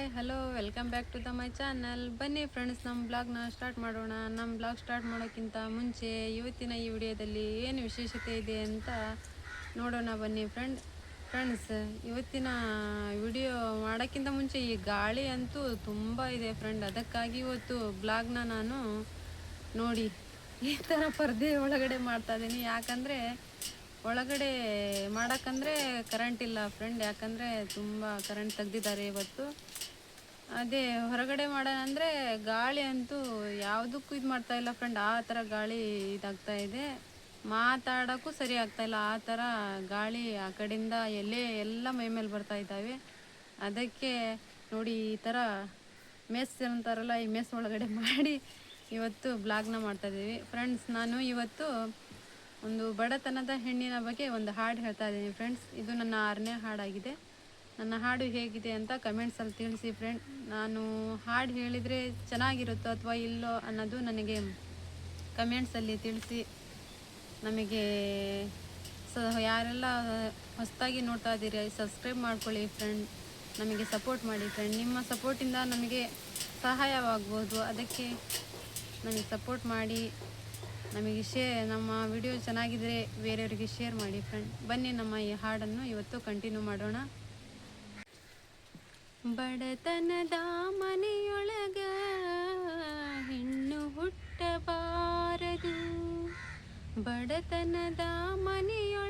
Hi hello welcome back to the my channel ಬನ್ನಿ friends ನಮ್ಮ ಬ್ಲಾಗ್ನ ಸ್ಟಾರ್ಟ್ ಮಾಡೋಣ. ನಮ್ಮ ಬ್ಲಾಗ್ ಸ್ಟಾರ್ಟ್ ಮಾಡೋಕ್ಕಿಂತ ಮುಂಚೆ ಇವತ್ತಿನ ಈ ವಿಡಿಯೋದಲ್ಲಿ ಏನು ವಿಶೇಷತೆ ಇದೆ ಅಂತ ನೋಡೋಣ ಬನ್ನಿ ಫ್ರೆಂಡ್ ಫ್ರೆಂಡ್ಸ್ ಇವತ್ತಿನ ವಿಡಿಯೋ ಮಾಡೋಕ್ಕಿಂತ ಮುಂಚೆ ಈ ಗಾಳಿ ಅಂತೂ ತುಂಬ ಇದೆ ಫ್ರೆಂಡ್ ಅದಕ್ಕಾಗಿ ಇವತ್ತು ಬ್ಲಾಗ್ನ ನಾನು ನೋಡಿ ಈ ಥರ ಪರ್ದೆ ಒಳಗಡೆ ಮಾಡ್ತಾ ಇದ್ದೀನಿ ಯಾಕಂದರೆ ಒಳಗಡೆ ಮಾಡೋಕ್ಕಂದ್ರೆ ಕರೆಂಟ್ ಇಲ್ಲ ಫ್ರೆಂಡ್ ಯಾಕಂದರೆ ತುಂಬ ಕರೆಂಟ್ ತೆಗ್ದಿದ್ದಾರೆ ಇವತ್ತು. ಅದೇ ಹೊರಗಡೆ ಮಾಡೋಣ ಅಂದರೆ ಗಾಳಿ ಅಂತೂ ಯಾವುದಕ್ಕೂ ಇದು ಮಾಡ್ತಾ ಇಲ್ಲ ಫ್ರೆಂಡ್ ಆ ಥರ ಗಾಳಿ ಇದಾಗ್ತಾ ಇದೆ. ಮಾತಾಡೋಕ್ಕೂ ಸರಿ ಆಗ್ತಾ ಇಲ್ಲ, ಆ ಥರ ಗಾಳಿ ಆ ಕಡೆಯಿಂದ ಎಲೆ ಎಲ್ಲ ಮೈ ಮೇಲೆ ಬರ್ತಾ ಇದ್ದಾವೆ. ಅದಕ್ಕೆ ನೋಡಿ ಈ ಥರ ಮೆಸ್ ಅಂತಾರಲ್ಲ, ಈ ಮೆಸ್ ಒಳಗಡೆ ಮಾಡಿ ಇವತ್ತು ಬ್ಲಾಗ್ನ ಮಾಡ್ತಾ ಇದ್ದೀವಿ. ಫ್ರೆಂಡ್ಸ್ ನಾನು ಇವತ್ತು ಒಂದು ಬಡತನದ ಹೆಣ್ಣಿನ ಬಗ್ಗೆ ಒಂದು ಹಾಡು ಹೇಳ್ತಾ ಇದ್ದೀನಿ ಫ್ರೆಂಡ್ಸ್ ಇದು ನನ್ನ ಆರನೇ ಹಾಡಾಗಿದೆ. ನನ್ನ ಹಾಡು ಹೇಗಿದೆ ಅಂತ ಕಮೆಂಟ್ಸಲ್ಲಿ ತಿಳಿಸಿ ಫ್ರೆಂಡ್ ನಾನು ಹಾಡು ಹೇಳಿದರೆ ಚೆನ್ನಾಗಿರುತ್ತೋ ಅಥವಾ ಇಲ್ಲೋ ಅನ್ನೋದು ನನಗೆ ಕಮೆಂಟ್ಸಲ್ಲಿ ತಿಳಿಸಿ ನಮಗೆ ಸ ಯಾರೆಲ್ಲ ಹೊಸದಾಗಿ ನೋಡ್ತಾ ಇದ್ದೀರಿ ಸಬ್ಸ್ಕ್ರೈಬ್ ಮಾಡ್ಕೊಳ್ಳಿ ಫ್ರೆಂಡ್ ನಮಗೆ ಸಪೋರ್ಟ್ ಮಾಡಿ ಫ್ರೆಂಡ್ ನಿಮ್ಮ ಸಪೋರ್ಟಿಂದ ನಮಗೆ ಸಹಾಯವಾಗ್ಬೋದು. ಅದಕ್ಕೆ ನಮಗೆ ಸಪೋರ್ಟ್ ಮಾಡಿ. ನಮಗೆ ಶೇ ನಮ್ಮ ವಿಡಿಯೋ ಚೆನ್ನಾಗಿದ್ದರೆ ಬೇರೆಯವರಿಗೆ ಶೇರ್ ಮಾಡಿ ಫ್ರೆಂಡ್ ಬನ್ನಿ ನಮ್ಮ ಈ ಹಾಡನ್ನು ಇವತ್ತು ಕಂಟಿನ್ಯೂ ಮಾಡೋಣ. ಬಡತನದ ಮನೆಯೊಳಗ ಹೆಣ್ಣು ಹುಟ್ಟಬಾರದು ಬಡತನದ ಮನೆಯೊಳಗ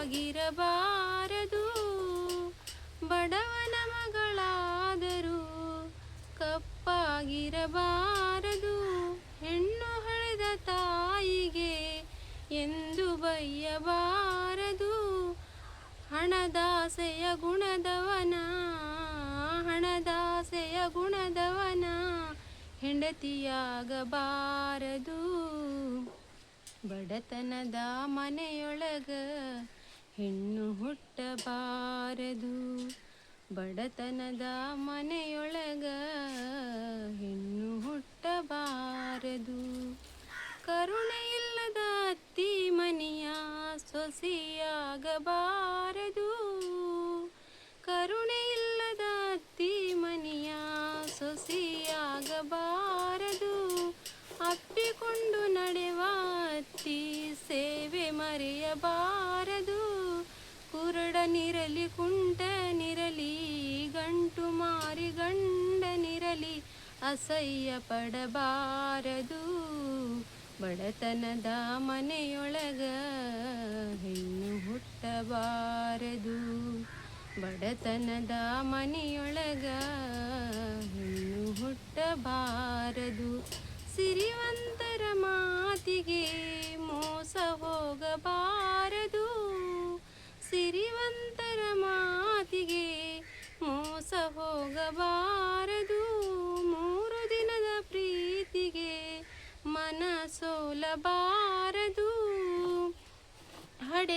ಕಪ್ಪಾಗಿರಬಾರದು ಬಡವನ ಮಗಳಾದರೂ ಕಪ್ಪಾಗಿರಬಾರದು. ಹೆಣ್ಣು ಹಳೆದ ತಾಯಿಗೆ ಎಂದು ಬಯ್ಯಬಾರದು. ಹಣದಾಸೆಯ ಗುಣದವನ ಹಣದಾಸೆಯ ಗುಣದವನ ಹೆಂಡತಿಯಾಗಬಾರದು. ಬಡತನದ ಮನೆಯೊಳಗ ಹೆಣ್ಣು ಹುಟ್ಟಬಾರದು. ಬಡತನದ ಮನೆಯೊಳಗ ಹೆಣ್ಣು ಹುಟ್ಟಬಾರದು. ಕರುಣೆ ಇಲ್ಲದ ಅತ್ತಿ ಮನೆಯ ಸೊಸೆಯಾಗಬಾರದು. ಕರುಣೆ ಇಲ್ಲದ ಅತ್ತಿ ಮನೆಯ ಸೊಸೆಯಾಗಬಾರದು. ಅಪ್ಪಿಕೊಂಡು ನಡೆವ ಅತ್ತಿ ಸೇವೆ ಮರೆಯಬಾರದು. ಕುರುಡನಿರಲಿ ಕುಂಟನಿರಲಿ ಗಂಟು ಮಾರಿ ಗಂಡನಿರಲಿ ಅಸಹ್ಯ ಪಡಬಾರದು. ಬಡತನದ ಮನೆಯೊಳಗ ಹೆಣ್ಣು ಹುಟ್ಟಬಾರದು. ಬಡತನದ ಮನೆಯೊಳಗ ಹೆಣ್ಣು ಹುಟ್ಟಬಾರದು. ಸಿರಿವಂತರ ಮಾತಿಗೆ ಮೋಸ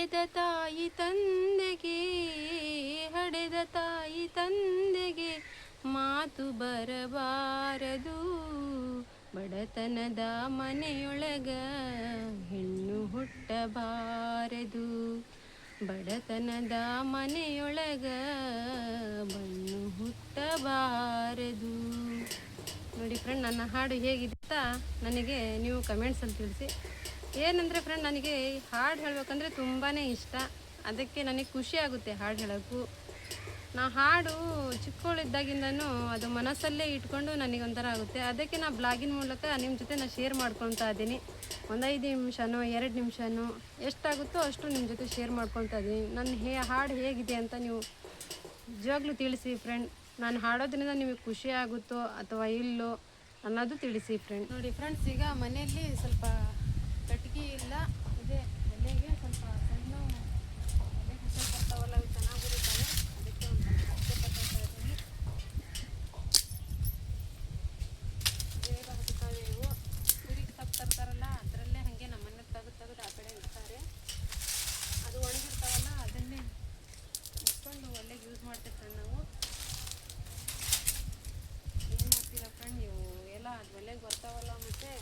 ಹಡೆದ ತಾಯಿ ತಂದೆಗೆ, ಹಡೆದ ತಾಯಿ ತಂದೆಗೆ ಮಾತು ಬರಬಾರದು. ಬಡತನದ ಮನೆಯೊಳಗ ಹೆಣ್ಣು ಹುಟ್ಟಬಾರದು. ಬಡತನದ ಮನೆಯೊಳಗ ಬಣ್ಣು ಹುಟ್ಟಬಾರದು. ನೋಡಿ ಫ್ರೆಂಡ್, ನನ್ನ ಹಾಡು ಹೇಗಿತ್ತಾ ನನಗೆ ನೀವು ಕಮೆಂಟ್ಸಲ್ಲಿ ತಿಳಿಸಿ. ಏನಂದರೆ ಫ್ರೆಂಡ್ ನನಗೆ ಹಾಡು ಹೇಳಬೇಕಂದ್ರೆ ತುಂಬಾ ಇಷ್ಟ. ಅದಕ್ಕೆ ನನಗೆ ಖುಷಿ ಆಗುತ್ತೆ ಹಾಡು ಹೇಳೋಕ್ಕೂ. ನಾ ಹಾಡು ಚಿಕ್ಕವಳಿದ್ದಾಗಿಂದನೂ ಅದು ಮನಸ್ಸಲ್ಲೇ ಇಟ್ಕೊಂಡು ನನಗೊಂಥರ ಆಗುತ್ತೆ. ಅದಕ್ಕೆ ನಾ ಬ್ಲಾಗಿನ ಮೂಲಕ ನಿಮ್ಮ ಜೊತೆ ನಾನು ಶೇರ್ ಮಾಡ್ಕೊತಾ ಇದ್ದೀನಿ. ಒಂದು ಐದು ನಿಮಿಷನೋ, ಎರಡು ನಿಮಿಷನೋ, ಎಷ್ಟಾಗುತ್ತೋ ಅಷ್ಟು ನಿಮ್ಮ ಜೊತೆ ಶೇರ್ ಮಾಡ್ಕೊತಾ ಇದ್ದೀನಿ. ನನ್ನ ಹೇ, ಹಾಡು ಹೇಗಿದೆ ಅಂತ ನೀವು ನಿಜವಾಗ್ಲೂ ತಿಳಿಸಿ ಫ್ರೆಂಡ್ ನಾನು ಹಾಡೋದ್ರಿಂದ ನಿಮಗೆ ಖುಷಿ ಆಗುತ್ತೋ ಅಥವಾ ಇಲ್ಲೋ ಅನ್ನೋದು ತಿಳಿಸಿ ಫ್ರೆಂಡ್ ನೋಡಿ ಫ್ರೆಂಡ್ಸ್ ಈಗ ಮನೆಯಲ್ಲಿ ಸ್ವಲ್ಪ ಕಟ್ಗೆ ಇಲ್ಲ ಇದೆ ಎಲೆಗೆ ಸ್ವಲ್ಪ ಸಣ್ಣ ಎಲೆ ಕುಸ ಬರ್ತಾವಲ್ಲ ಅವು ಚೆನ್ನಾಗಿ ಬರುತ್ತವೆ ಅದಕ್ಕೆ ಒಂದು ಕಟ್ಟೆ ತಗೊಳ್ತಾ ಇದ್ದೀನಿ ಬೇಗ ಹತ್ತುತ್ತವೆ ಇವು ಕುರಿಗೆ ತಪ್ಪು ತರ್ತಾರಲ್ಲ ಅದರಲ್ಲೇ ಹಾಗೆ ನಮ್ಮ ಮನೆ ತೆಗೆದು ತೆಗೆದು ಆ ಕಡೆ ಇಡ್ತಾರೆ ಅದು ಒಣಗಿರ್ತಾವಲ್ಲ ಅದನ್ನೇ ಇಟ್ಕೊಂಡು ಒಳ್ಳೆಗೆ ಯೂಸ್ ಮಾಡ್ತಿರ್ತಾರೆ ನಾವು ಏನು ಮಾಡ್ತೀರಾ ಫ್ರೆಂಡ್ ನೀವು ಎಲ್ಲ ಅದು ಒಳ್ಳೆಗೆ ಬರ್ತಾವಲ್ಲ ಮತ್ತೆ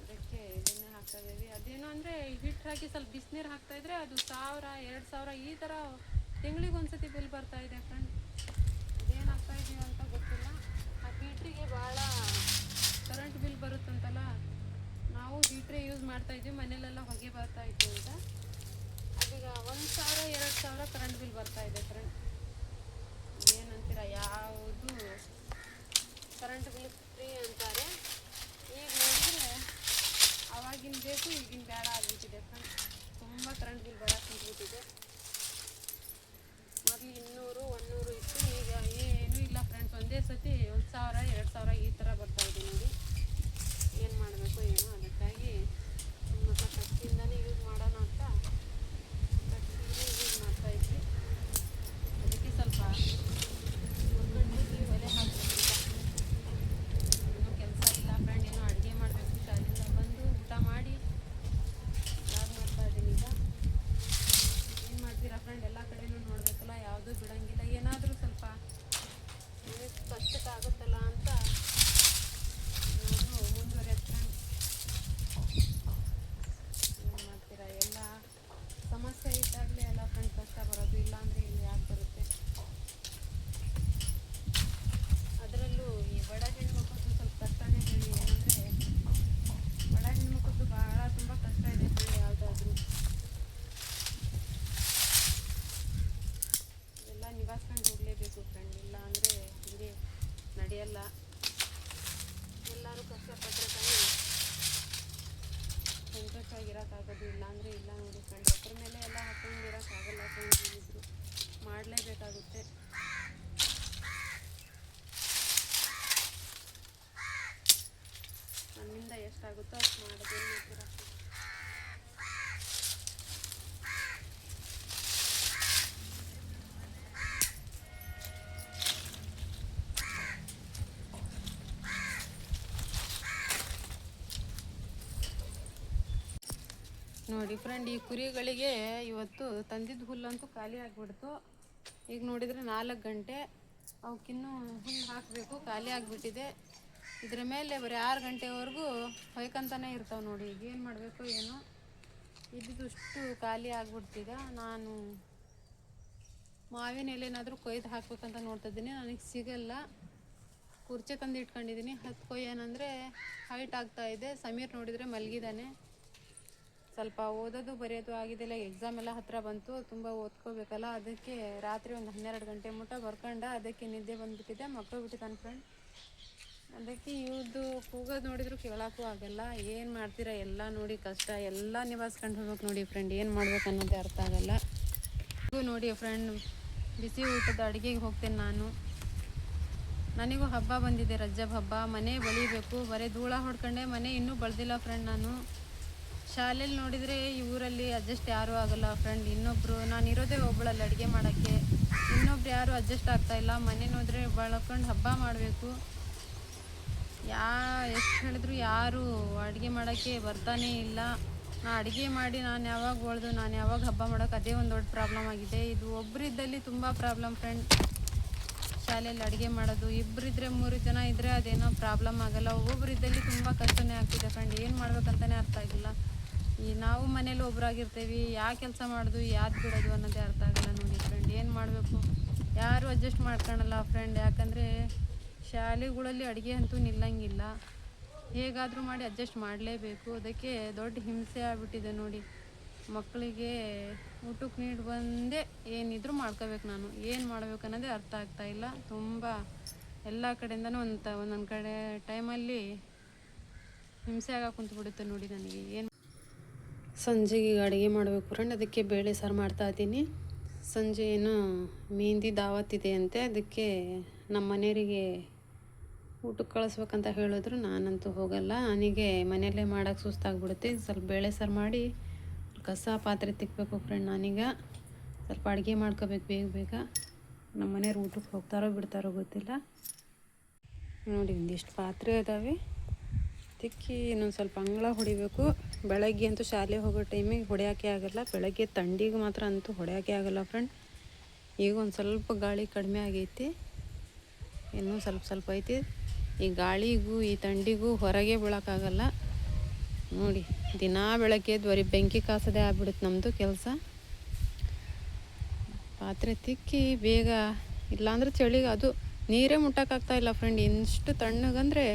ಅದಕ್ಕೆ ಹಾಕ್ತಾ ಇದೀವಿ ಅದೇನು ಅಂದರೆ ಹಿಟ್ಟು ಹಾಕಿ ಸ್ವಲ್ಪ ಬಿಸಿನೀರು ಹಾಕ್ತಾ ಇದ್ರೆ ಅದು ಸಾವಿರ, ಎರಡು ಸಾವಿರ ಈ ಥರ ತಿಂಗಳಿಗೆ ಒಂದ್ಸತಿ ಬಿಲ್ ಬರ್ತಾ ಇದೆ ಫ್ರೆಂಡ್ ಅದೇನು ಹಾಕ್ತಾ ಅಂತ ಗೊತ್ತಿಲ್ಲ. ಆ ಹೀಟ್ರಿಗೆ ಭಾಳ ಕರೆಂಟ್ ಬಿಲ್ ಬರುತ್ತಂತಲ್ಲ, ನಾವು ಹೀಟ್ರೇ ಯೂಸ್ ಮಾಡ್ತಾ ಇದ್ವಿ ಮನೇಲೆಲ್ಲ ಹೊಗೆ ಬರ್ತಾ ಇತ್ತು ಅಂತ ಅದೀಗ ಒಂದು ಸಾವಿರ, ಎರಡು ಸಾವಿರ ಕರೆಂಟ್ ಬಿಲ್ ಬರ್ತಾ ಇದೆ ಫ್ರೆಂಡ್ ಏನಂತೀರ, ಯಾವುದು ಕರೆಂಟ್ ಬಿಲ್ ಫ್ರೀ ಅಂತಾರೆ. ಅವಾಗಿನ ಬೇಕು ಈಗಿನ ಬೇಡ ಆಗಿಬಿಟ್ಟಿದೆ ಫ್ರೆಂಡ್ ತುಂಬ ಕರೆಂಟ್ ಬಿಲ್ ಬೇಡ ಕುಂತ್ಬಿಟ್ಟಿದೆ. ಮೊದಲು ಇನ್ನೂರು ಒನ್ನೂರು ಇತ್ತು, ಈಗ ಏನೂ ಇಲ್ಲ ಫ್ರೆಂಡ್ಸ್. ಒಂದೇ ಸತಿ ಕಷ್ಟಕ್ಕಾಗುತ್ತಲ್ಲ ಮಾಡಲೇಬೇಕಾಗುತ್ತೆ ನನ್ನಿಂದ ಎಷ್ಟಾಗುತ್ತೋ ಅಷ್ಟು ಮಾಡೋದೇನು ನೋಡಿ ಫ್ರೆಂಡ್ ಈ ಕುರಿಗಳಿಗೆ ಇವತ್ತು ತಂದಿದ್ದ ಹುಲ್ಲಂತೂ ಖಾಲಿ ಆಗಿಬಿಡ್ತು. ಈಗ ನೋಡಿದರೆ ನಾಲ್ಕು ಗಂಟೆ. ಅವಕ್ಕಿನ್ನೂ ಹುಲ್ಲು ಹಾಕಬೇಕು, ಖಾಲಿ ಆಗಿಬಿಟ್ಟಿದೆ. ಇದ್ರ ಮೇಲೆ ಬರೀ ಆರು ಗಂಟೆವರೆಗೂ ಹೊಯ್ಕೊಂತಾನೆ ಇರ್ತಾವೆ ನೋಡಿ. ಈಗ ಏನು ಮಾಡಬೇಕು, ಏನು? ಇದ್ದಿದ್ದಷ್ಟು ಖಾಲಿ ಆಗ್ಬಿಡ್ತೀಗ ನಾನು ಮಾವಿನ ಎಲೆನಾದರೂ ಕೊಯ್ದು ಹಾಕ್ಬೇಕಂತ ನೋಡ್ತಾ ಇದ್ದೀನಿ. ನನಗೆ ಸಿಗಲ್ಲ. ಕುರ್ಚೆ ತಂದು ಇಟ್ಕೊಂಡಿದ್ದೀನಿ ಹತ್ತು ಕೊಯ್ಯನಂದರೆ ಹೈಟ್ ಆಗ್ತಾ ಇದೆ. ಸಮೀರ್ ನೋಡಿದರೆ ಮಲಗಿದ್ದಾನೆ ಸ್ವಲ್ಪ ಓದೋದು, ಬರೆಯೋದು ಆಗಿದೆಲ್ಲ ಎಕ್ಸಾಮ್ ಎಲ್ಲ ಹತ್ತಿರ ಬಂತು, ತುಂಬ ಓದ್ಕೋಬೇಕಲ್ಲ, ಅದಕ್ಕೆ ರಾತ್ರಿ ಒಂದು ಹನ್ನೆರಡು ಗಂಟೆ ಮುಟ ಬರ್ಕೊಂಡ ಅದಕ್ಕೆ ನಿದ್ದೆ ಬಂದ್ಬಿಟ್ಟಿದೆ ಮಕ್ಕಳು ಫ್ರೆಂಡ್ ಅದಕ್ಕೆ ಇವ್ರದ್ದು ಕೂಗೋದು ನೋಡಿದ್ರು ಕೇಳೋಕ್ಕೂ ಆಗಲ್ಲ, ಏನು ಮಾಡ್ತೀರಾ ಎಲ್ಲ ನೋಡಿ ಕಷ್ಟ, ಎಲ್ಲ ನಿಭಾಯಿಸ್ಕೊಂಡು ಹೋಗ್ಬೇಕು ನೋಡಿ ಫ್ರೆಂಡ್ ಏನು ಮಾಡ್ಬೇಕು ಅನ್ನೋದೇ ಅರ್ಥ ಆಗಲ್ಲ. ಇದು ನೋಡಿ ಫ್ರೆಂಡ್ ಬಿಸಿ ಊಟದ ಅಡುಗೆಗೆ ಹೋಗ್ತೇನೆ ನಾನು. ನನಗೂ ಹಬ್ಬ ಬಂದಿದೆ ರಜ್ಜಬ್ ಹಬ್ಬ, ಮನೆ ಬಳಿಬೇಕು, ಬರೀ ಧೂಳ ಹೊಡ್ಕೊಂಡೆ, ಮನೆ ಇನ್ನೂ ಬಳ್ದಿಲ್ಲ ಫ್ರೆಂಡ್ ನಾನು. ಶಾಲೆಯಲ್ಲಿ ನೋಡಿದರೆ ಈ ಊರಲ್ಲಿ ಅಡ್ಜಸ್ಟ್ ಯಾರೂ ಆಗಲ್ಲ. ಫ್ರೆಂಡ್ ಇನ್ನೊಬ್ಬರು ನಾನು ಇರೋದೇ ಒಬ್ಬಳಲ್ಲಿ ಅಡುಗೆ ಮಾಡೋಕ್ಕೆ. ಇನ್ನೊಬ್ರು ಯಾರೂ ಅಡ್ಜಸ್ಟ್ ಆಗ್ತಾ ಇಲ್ಲ. ಮನೆ ನೋಡಿದ್ರೆ ಬಳಕೊಂಡು ಹಬ್ಬ ಮಾಡಬೇಕು. ಯಾ, ಎಷ್ಟು ಹೇಳಿದ್ರು ಯಾರು ಅಡುಗೆ ಮಾಡೋಕ್ಕೆ ಬರ್ತಾನೇ ಇಲ್ಲ. ನಾ ಅಡುಗೆ ಮಾಡಿ ನಾನು ಯಾವಾಗ ಹೊಳ್ದು, ನಾನು ಯಾವಾಗ ಹಬ್ಬ ಮಾಡೋಕೆ ಅದೇ ಒಂದು ದೊಡ್ಡ ಪ್ರಾಬ್ಲಮ್ ಆಗಿದೆ. ಇದು ಒಬ್ಬರಿದ್ದಲ್ಲಿ ತುಂಬ ಪ್ರಾಬ್ಲಮ್ ಫ್ರೆಂಡ್ ಶಾಲೆಯಲ್ಲಿ ಅಡುಗೆ ಮಾಡೋದು ಇಬ್ಬರಿದ್ದರೆ ಮೂರು ಜನ ಇದ್ದರೆ ಅದೇನೋ ಪ್ರಾಬ್ಲಮ್ ಆಗಲ್ಲ. ಒಬ್ಬೊಬ್ಬರಿದ್ದಲ್ಲಿ ತುಂಬ ಕಷ್ಟನೇ ಆಗ್ತಿದೆ ಫ್ರೆಂಡ್ ಏನು ಮಾಡ್ಬೇಕಂತಲೇ ಅರ್ಥ ಆಗಿಲ್ಲ. ಈ ನಾವು ಮನೇಲಿ ಒಬ್ಬರಾಗಿರ್ತೀವಿ ಯಾವ ಕೆಲಸ ಮಾಡೋದು ಯಾವ್ದು ಬಿಡೋದು ಅನ್ನೋದೇ ಅರ್ಥ ಆಗಲ್ಲ ನೋಡಿ ಫ್ರೆಂಡ್ ಏನು ಮಾಡಬೇಕು? ಯಾರು ಅಡ್ಜಸ್ಟ್ ಮಾಡ್ಕೊಳಲ್ಲ ಫ್ರೆಂಡ್ ಯಾಕಂದರೆ ಶಾಲೆಗಳಲ್ಲಿ ಅಡುಗೆ ಅಂತೂ ನಿಲ್ಲಂಗಿಲ್ಲ. ಹೇಗಾದರೂ ಮಾಡಿ ಅಡ್ಜಸ್ಟ್ ಮಾಡಲೇಬೇಕು. ಅದಕ್ಕೆ ದೊಡ್ಡ ಹಿಂಸೆ ಆಗಿಬಿಟ್ಟಿದೆ ನೋಡಿ. ಮಕ್ಕಳಿಗೆ ಊಟಕ್ಕೆ ನೀಡಿ ಬಂದೇ ಏನಿದ್ರು ಮಾಡ್ಕೋಬೇಕು ನಾನು. ಏನು ಮಾಡಬೇಕು ಅನ್ನೋದೇ ಅರ್ಥ ಆಗ್ತಾ ಇಲ್ಲ. ತುಂಬ ಎಲ್ಲ ಕಡೆಯಿಂದನೂ ಒಂದು ಒಂದೊಂದು ಕಡೆ ಟೈಮಲ್ಲಿ ಹಿಂಸೆ ಆಗ ಕುಂತ್ಬಿಡುತ್ತೆ ನೋಡಿ ನನಗೆ. ಏನು ಸಂಜೆಗೆ ಈಗ ಅಡುಗೆ ಮಾಡಬೇಕು ಫ್ರೆಂಡ್ ಅದಕ್ಕೆ ಬೇಳೆ ಸಾರು ಮಾಡ್ತಾ ಇದ್ದೀನಿ. ಸಂಜೆ ಏನು ಮೆಹಂದಿ ದಾವತ್ ಇದೆ ಅಂತೆ, ಅದಕ್ಕೆ ನಮ್ಮ ಮನೆಯವರಿಗೆ ಊಟಕ್ಕೆ ಕಳಿಸ್ಬೇಕಂತ ಹೇಳಿದ್ರು. ನಾನಂತೂ ಹೋಗಲ್ಲ. ನನಗೆ ಮನೆಯಲ್ಲೇ ಮಾಡೋಕ್ಕೆ ಸುಸ್ತಾಗ್ಬಿಡುತ್ತೆ. ಸ್ವಲ್ಪ ಬೇಳೆ ಸಾರು ಮಾಡಿ ಕಸ ಪಾತ್ರೆ ತಿಕ್ಕಬೇಕು ಫ್ರೆಂಡ್ ನಾನೀಗ. ಸ್ವಲ್ಪ ಅಡುಗೆ ಮಾಡ್ಕೋಬೇಕು ಬೇಗ ಬೇಗ. ನಮ್ಮ ಮನೆಯವ್ರು ಊಟಕ್ಕೆ ಹೋಗ್ತಾರೋ ಬಿಡ್ತಾರೋ ಗೊತ್ತಿಲ್ಲ. ನೋಡಿ, ಒಂದಿಷ್ಟು ಪಾತ್ರೆ ಇದ್ದಾವೆ ತಿಕ್ಕಿ ಇನ್ನೊಂದು ಸ್ವಲ್ಪ ಅಂಗಳ ಹೊಡಿಬೇಕು. ಬೆಳಗ್ಗೆ ಅಂತೂ ಶಾಲೆ ಹೋಗೋ ಟೈಮಿಗೆ ಹೊಡೆಯೋಕ್ಕೆ ಆಗಲ್ಲ. ಬೆಳಗ್ಗೆ ತಂಡಿಗೆ ಮಾತ್ರ ಅಂತೂ ಹೊಡೆಯೋಕೆ ಆಗಲ್ಲ ಫ್ರೆಂಡ್ ಈಗ ಒಂದು ಸ್ವಲ್ಪ ಗಾಳಿ ಕಡಿಮೆ ಆಗೈತಿ. ಇನ್ನೂ ಸ್ವಲ್ಪ ಸ್ವಲ್ಪ ಐತಿ. ಈ ಗಾಳಿಗೂ, ಈ ತಂಡಿಗೂ ಹೊರಗೆ ಬೀಳೋಕ್ಕಾಗಲ್ಲ ನೋಡಿ, ದಿನಾ ಬೆಳಗ್ಗೆ ದ್ವರಿ ಬೆಂಕಿ ಕಾಸದೇ ಆಗ್ಬಿಡುತ್ತೆ ನಮ್ಮದು ಕೆಲಸ. ಪಾತ್ರೆ ತಿಕ್ಕಿ ಬೇಗ, ಇಲ್ಲಾಂದ್ರೆ ಚಳಿಗೆ ಅದು ನೀರೇ ಮುಟ್ಟಕ್ಕಾಗ್ತಾ ಇಲ್ಲ ಫ್ರೆಂಡ್ ಇಷ್ಟು ತಣ್ಣಗಂದರೆ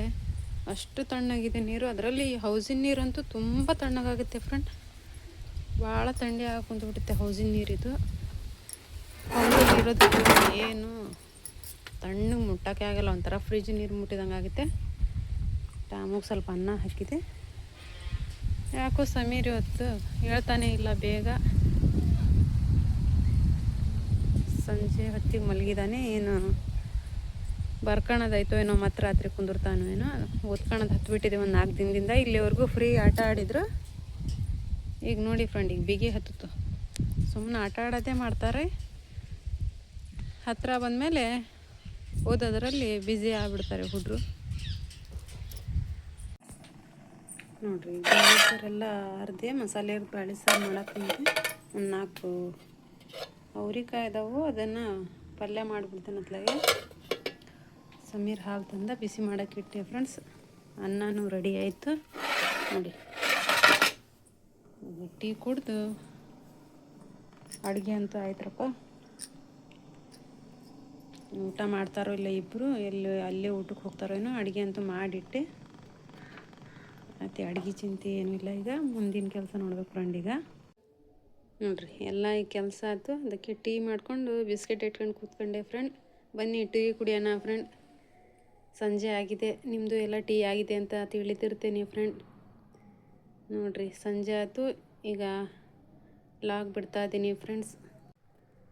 ಅಷ್ಟು ತಣ್ಣಗಿದೆ ನೀರು. ಅದರಲ್ಲಿ ಹೌಸಿನ ನೀರಂತೂ ತುಂಬ ತಣ್ಣಗಾಗುತ್ತೆ ಫ್ರೆಂಡ್ ಭಾಳ ಥಂಡಿ ಆಗಿ ಕುಂತ್ಬಿಡುತ್ತೆ ಹೌಸಿನ ನೀರಿದು. ಹೌಸಿನ ನೀರದು ಏನು ತಣ್ಣಗೆ ಮುಟ್ಟೋಕ್ಕೆ ಆಗಲ್ಲ, ಒಂಥರ ಫ್ರಿಜ್ ನೀರು ಮುಟ್ಟಿದಂಗೆ ಆಗುತ್ತೆ. ಟಾಮಗೆ ಸ್ವಲ್ಪ ಅನ್ನ ಹಾಕಿದೆ. ಯಾಕೋ ಸಮೀರ್ ಇವತ್ತು ಹೇಳ್ತಾನೆ ಇಲ್ಲ ಬೇಗ. ಸಂಜೆ ಹೊತ್ತಿಗೆ ಮಲಗಿದಾನೆ, ಏನು ಬರ್ಕಣದಾಯ್ತೋ ಏನೋ ಮತ್ತೆ ರಾತ್ರಿ ಕುಂದಿರ್ತಾನೋ ಏನೋ ಓದ್ಕಣದು ಹತ್ಬಿಟ್ಟಿದೆ ಒಂದು ನಾಲ್ಕು ದಿನದಿಂದ. ಇಲ್ಲಿವರೆಗೂ ಫ್ರೀ ಆಟ ಆಡಿದ್ರು. ಈಗ ನೋಡಿ ಫ್ರೆಂಡ್ ಈಗ ಬಿಗಿ ಹತ್ತಿತ್ತು. ಸುಮ್ಮನೆ ಆಟ ಆಡೋದೇ ಮಾಡ್ತಾರೆ. ಹತ್ತಿರ ಬಂದಮೇಲೆ ಓದೋದ್ರಲ್ಲಿ ಬ್ಯುಸಿ ಆಗ್ಬಿಡ್ತಾರೆ ಹುಡ್ರು. ನೋಡ್ರಿ ಸಾರೆಲ್ಲ ಅರ್ಧೆ ಮಸಾಲೆ ಬೇಳೆ ಸಾರು ಮಾಡಕ್ಕೆ ಒಂದು ನಾಲ್ಕು ಅವ್ರಿಕಾಯಿ ಇದಾವು ಅದನ್ನು ಪಲ್ಯ ಮಾಡಿಬಿಡ್ತೇನೆ ಅತ್ಲಾಗೆ ಸಮೀರ್ ಹಾಲು ತಂದ ಬಿಸಿ ಮಾಡೋಕ್ಕೆ ಇಟ್ಟೆ ಫ್ರೆಂಡ್ಸ್? ಅನ್ನನೂ ರೆಡಿ ಆಯಿತು. ನೋಡಿ. ಟೀ ಕುಡ್ದು ಅಡುಗೆ ಅಂತೂ ಆಯ್ತ್ರಪ್ಪ. ಊಟ ಮಾಡ್ತಾರೋ ಇಲ್ಲ ಇಬ್ಬರು ಎಲ್ಲಿ, ಅಲ್ಲೇ ಊಟಕ್ಕೆ ಹೋಗ್ತಾರೋ ಏನೋ ಅಡುಗೆ ಅಂತೂ ಮಾಡಿಟ್ಟೆ. ಮತ್ತು ಅಡುಗೆ ಚಿಂತೆ ಏನೂ ಇಲ್ಲ ಈಗ. ಮುಂದಿನ ಕೆಲಸ ನೋಡ್ಬೇಕು ಫ್ರೆಂಡ್ ಈಗ. ನೋಡ್ರಿ, ಎಲ್ಲ ಈ ಕೆಲಸ ಆಯ್ತು. ಅದಕ್ಕೆ ಟೀ ಮಾಡಿಕೊಂಡು ಬಿಸ್ಕೆಟ್ ಇಟ್ಕೊಂಡು ಕೂತ್ಕೊಂಡೆ ಫ್ರೆಂಡ್. ಬನ್ನಿ, ಟೀ ಕುಡಿಯೋಣ ಫ್ರೆಂಡ್. ಸಂಜೆ ಆಗಿದೆ ನಿಮ್ಮದು ಎಲ್ಲ ಟೀ ಆಗಿದೆ ಅಂತ ತಿಳಿದಿರ್ತೀನಿ ಫ್ರೆಂಡ್ ನೋಡ್ರಿ, ಸಂಜೆ ಆಯಿತು, ಈಗ ಲಾಗ್ ಬಿಡ್ತಾ ಇದ್ದೀನಿ ಫ್ರೆಂಡ್ಸ್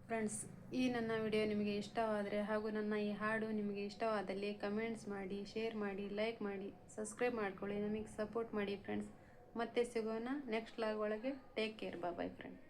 ಫ್ರೆಂಡ್ಸ್ ಈ ನನ್ನ ವಿಡಿಯೋ ನಿಮಗೆ ಇಷ್ಟವಾದರೆ ಹಾಗೂ ನನ್ನ ಈ ಹಾಡು ನಿಮಗೆ ಇಷ್ಟವಾದಲ್ಲಿ ಕಮೆಂಟ್ಸ್ ಮಾಡಿ ಶೇರ್ ಮಾಡಿ ಲೈಕ್ ಮಾಡಿ ಸಬ್ಸ್ಕ್ರೈಬ್ ಮಾಡ್ಕೊಳ್ಳಿ. ನಮಗೆ ಸಪೋರ್ಟ್ ಮಾಡಿ ಫ್ರೆಂಡ್ಸ್ ಮತ್ತೆ ಸಿಗೋಣ ನೆಕ್ಸ್ಟ್ ಲಾಗ್ ಒಳಗೆ. Take care bye friend